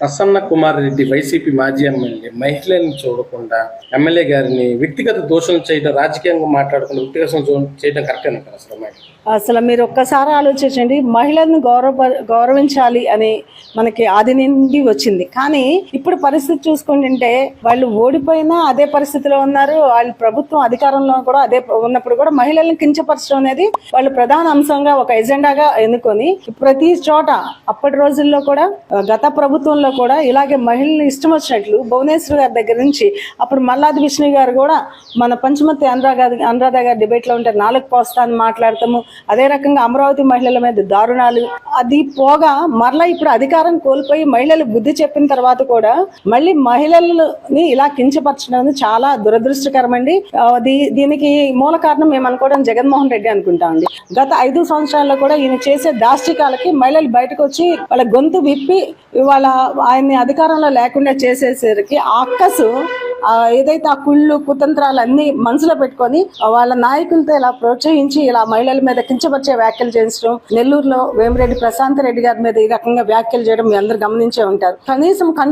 Prasanna Kumar Reddy YCP మాజీ MLA మహిళల్ని చూడకుండా ఎమ్మెల్యే గారిని వ్యక్తిగత దోషం చేయడం రాజకీయంగా మాట్లాడకుండా వ్యక్తిగత చేయడం కరెక్ట్ అంటారు అసలు అసలు మీరు ఒక్కసారి ఆలోచించండి మహిళలను గౌరవ గౌరవించాలి అని మనకి ఆది నుండి వచ్చింది. కానీ ఇప్పుడు పరిస్థితి చూసుకుంటుంటే వాళ్ళు ఓడిపోయినా అదే పరిస్థితిలో ఉన్నారు. వాళ్ళు ప్రభుత్వం అధికారంలో కూడా అదే ఉన్నప్పుడు కూడా మహిళలను కించపరచడం అనేది వాళ్ళు ప్రధాన అంశంగా ఒక ఎజెండాగా ఎన్నుకొని ప్రతి చోట అప్పటి రోజుల్లో కూడా గత ప్రభుత్వంలో కూడా ఇలాగే మహిళలు ఇష్టం వచ్చినట్లు భువనేశ్వర్ గారి దగ్గర నుంచి అప్పుడు మల్లాది విష్ణు గారు కూడా మన పంచమతి అనురాధ అనురాధ గారి డిబేట్లో ఉంటే నాలుగు పోస్తా అని మాట్లాడతాము. అదే రకంగా అమరావతి మహిళల మీద దారుణాలు. అది పోగా మరలా ఇప్పుడు అధికారం కోల్పోయి మహిళలు బుద్ధి చెప్పిన తర్వాత కూడా మళ్ళీ మహిళలని ఇలా కించపరచడం చాలా దురదృష్టకరమండి. ఆ, దీ- దీనికి మూల కారణం మేము అనుకోవడం జగన్మోహన్ రెడ్డి అనుకుంటామండి గత ఐదు సంవత్సరాల్లో కూడా ఈయన చేసే దాష్టికాలకి మహిళలు బయటకు వచ్చి వాళ్ళ గొంతు విప్పి ఇవాళ ఆయన్ని అధికారంలో లేకుండా చేసేసరికి ఆ అక్కసు ఏదైతే ఆ కుళ్ళు కుతంత్రాలు అన్ని మనసులో పెట్టుకొని వాళ్ళ నాయకులతో ఇలా ప్రోత్సహించి ఇలా మహిళల మీద కించపరిచే వ్యాఖ్యలు చేయించడం నెల్లూరులో వేమిరెడ్డి ప్రశాంత్ రెడ్డి గారి మీద ఈ రకంగా వ్యాఖ్యలు చేయడం మీ అందరు గమనించే ఉంటారు. కనీసం